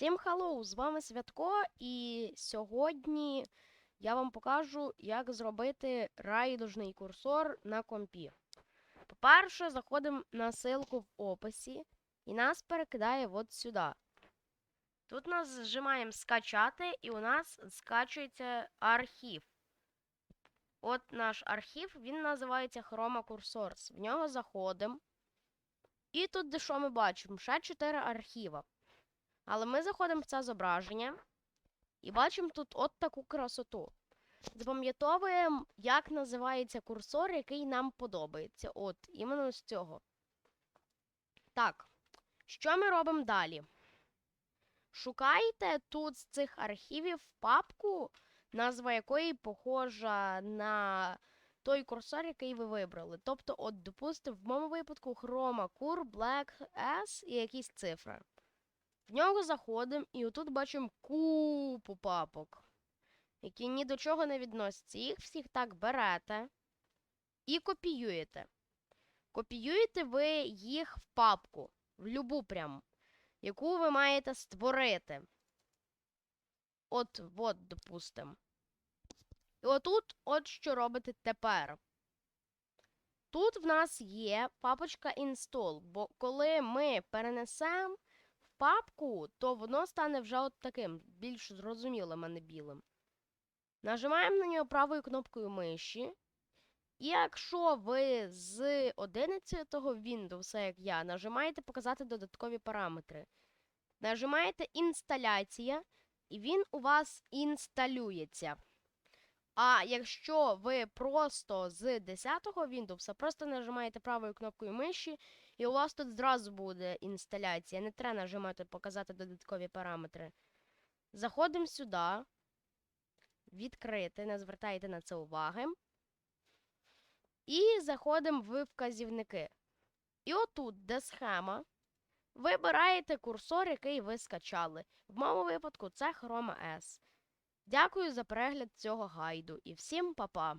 Всім хеллоу! З вами Святко, і сьогодні я вам покажу, як зробити райдужний курсор на компі. По-перше, заходимо на ссылку в описі і нас перекидає от сюди. Тут нас зжимаємо скачати, і у нас скачується архів. От наш архів, він називається Chroma Cursors. В нього заходимо. І тут де що ми бачимо? Ще 4 архіва. Але ми заходимо в це зображення і бачимо тут от таку красоту. Запам'ятовуємо, як називається курсор, який нам подобається. От, іменно з цього. Так, що ми робимо далі? Шукайте тут з цих архівів папку, назва якої похожа на той курсор, який ви вибрали. Тобто, от, допустимо, в моєму випадку Chroma Cur, Black S і якісь цифри. В нього заходимо і отут бачимо купу папок, які ні до чого не відносяться. Їх всіх так берете і копіюєте. Копіюєте ви їх в папку, в любу прям, яку ви маєте створити. От, от, допустимо. І отут, от що робите тепер. Тут в нас є папочка install, бо коли ми перенесемо папку, то воно стане вже от таким, більш зрозумілим, а не білим. Нажимаємо на нього правою кнопкою миші. І якщо ви з 11-го Windows, як я, нажимаєте показати додаткові параметри. Нажимаєте інсталяція, і він у вас інсталюється. А якщо ви просто з 10-го Windows, просто нажимаєте правою кнопкою миші, і у вас тут зразу буде інсталяція. Не треба нажимати показати додаткові параметри. Заходимо сюди. Відкрити, не звертайте на це уваги. І заходимо в вказівники. І отут, де схема, вибираєте курсор, який ви скачали. В моєму випадку це Chroma S. Дякую за перегляд цього гайду і всім па-па!